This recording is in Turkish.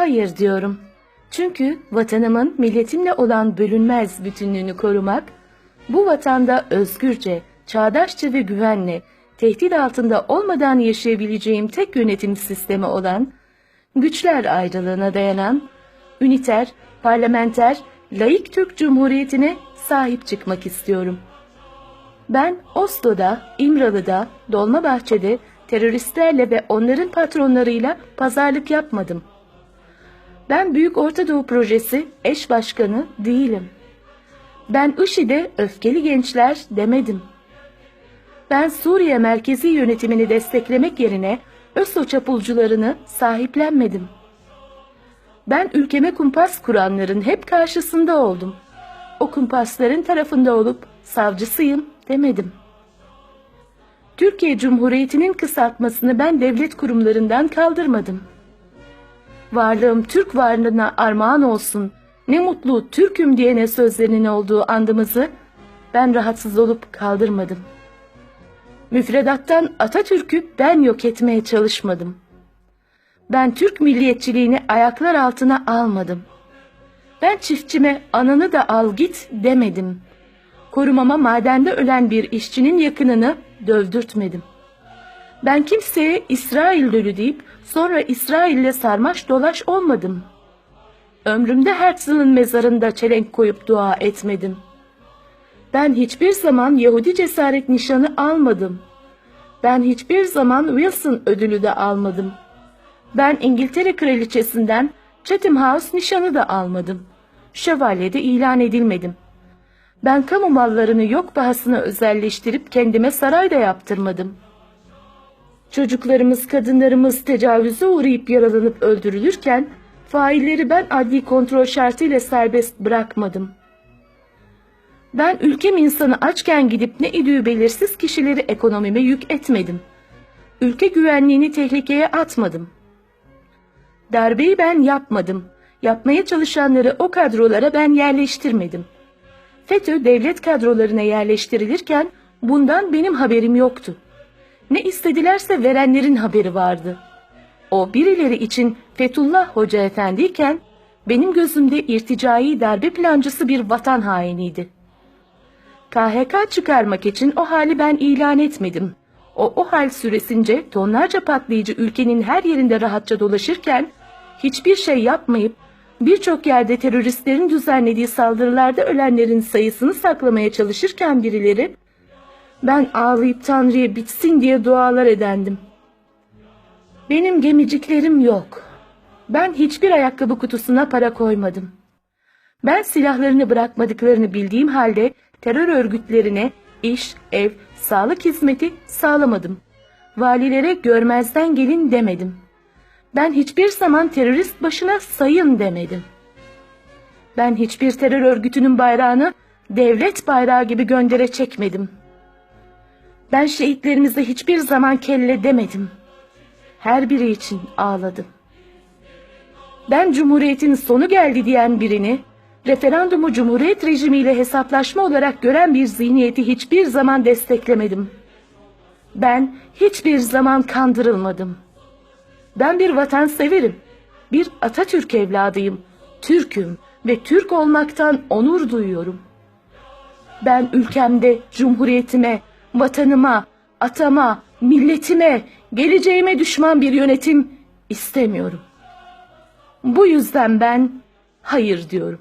Hayır diyorum. Çünkü vatanımın milletimle olan bölünmez bütünlüğünü korumak, bu vatanda özgürce, çağdaşça ve güvenle, tehdit altında olmadan yaşayabileceğim tek yönetim sistemi olan, güçler ayrılığına dayanan, üniter, parlamenter, laik Türk Cumhuriyeti'ne sahip çıkmak istiyorum. Ben Oslo'da, İmralı'da, Dolmabahçe'de teröristlerle ve onların patronlarıyla pazarlık yapmadım. Ben Büyük Orta Doğu Projesi eş başkanı değilim. Ben IŞİD'e öfkeli gençler demedim. Ben Suriye merkezi yönetimini desteklemek yerine ÖSO çapulcularını sahiplenmedim. Ben ülkeme kumpas kuranların hep karşısında oldum. O kumpasların tarafında olup savcısıyım demedim. Türkiye Cumhuriyeti'nin kısaltmasını ben devlet kurumlarından kaldırmadım. Varlığım Türk varlığına armağan olsun, ne mutlu Türk'üm diyene sözlerinin olduğu andımızı ben rahatsız olup kaldırmadım. Müfredattan Atatürk'ü ben yok etmeye çalışmadım. Ben Türk milliyetçiliğini ayaklar altına almadım. Ben çiftçime ananı da al git demedim. Korumama madende ölen bir işçinin yakınını dövdürtmedim. Ben kimseye İsrail dölü deyip sonra İsrail'le sarmaş dolaş olmadım. Ömrümde Herzl'ın mezarında çelenk koyup dua etmedim. Ben hiçbir zaman Yahudi cesaret nişanı almadım. Ben hiçbir zaman Wilson ödülü de almadım. Ben İngiltere kraliçesinden Chatham House nişanı da almadım. Şövalyede ilan edilmedim. Ben kamu mallarını yok pahasına özelleştirip kendime saray da yaptırmadım. Çocuklarımız, kadınlarımız tecavüze uğrayıp yaralanıp öldürülürken failleri ben adli kontrol şartıyla serbest bırakmadım. Ben ülkem insanı açken gidip ne idüğü belirsiz kişileri ekonomime yük etmedim. Ülke güvenliğini tehlikeye atmadım. Darbeyi ben yapmadım. Yapmaya çalışanları o kadrolara ben yerleştirmedim. FETÖ devlet kadrolarına yerleştirilirken bundan benim haberim yoktu. Ne istedilerse verenlerin haberi vardı. O birileri için Fethullah Hoca efendiyken benim gözümde irticai darbe plancısı bir vatan hainiydi. KHK çıkarmak için o hali ben ilan etmedim. O o hal süresince tonlarca patlayıcı ülkenin her yerinde rahatça dolaşırken hiçbir şey yapmayıp birçok yerde teröristlerin düzenlediği saldırılarda ölenlerin sayısını saklamaya çalışırken birileri ben ağlayıp Tanrı'ya bitsin diye dualar edendim. Benim gemiciklerim yok. Ben hiçbir ayakkabı kutusuna para koymadım. Ben silahlarını bırakmadıklarını bildiğim halde terör örgütlerine iş, ev, sağlık hizmeti sağlamadım. Valilere görmezden gelin demedim. Ben hiçbir zaman terörist başına sayın demedim. Ben hiçbir terör örgütünün bayrağını devlet bayrağı gibi göndere çekmedim. Ben şehitlerimize hiçbir zaman kelle demedim. Her biri için ağladım. Ben cumhuriyetin sonu geldi diyen birini, referandumu cumhuriyet rejimiyle hesaplaşma olarak gören bir zihniyeti hiçbir zaman desteklemedim. Ben hiçbir zaman kandırılmadım. Ben bir vatanseverim. Bir Atatürk evladıyım. Türk'üm ve Türk olmaktan onur duyuyorum. Ben ülkemde cumhuriyetime, vatanıma, atama, milletime, geleceğime düşman bir yönetim istemiyorum. Bu yüzden ben hayır diyorum.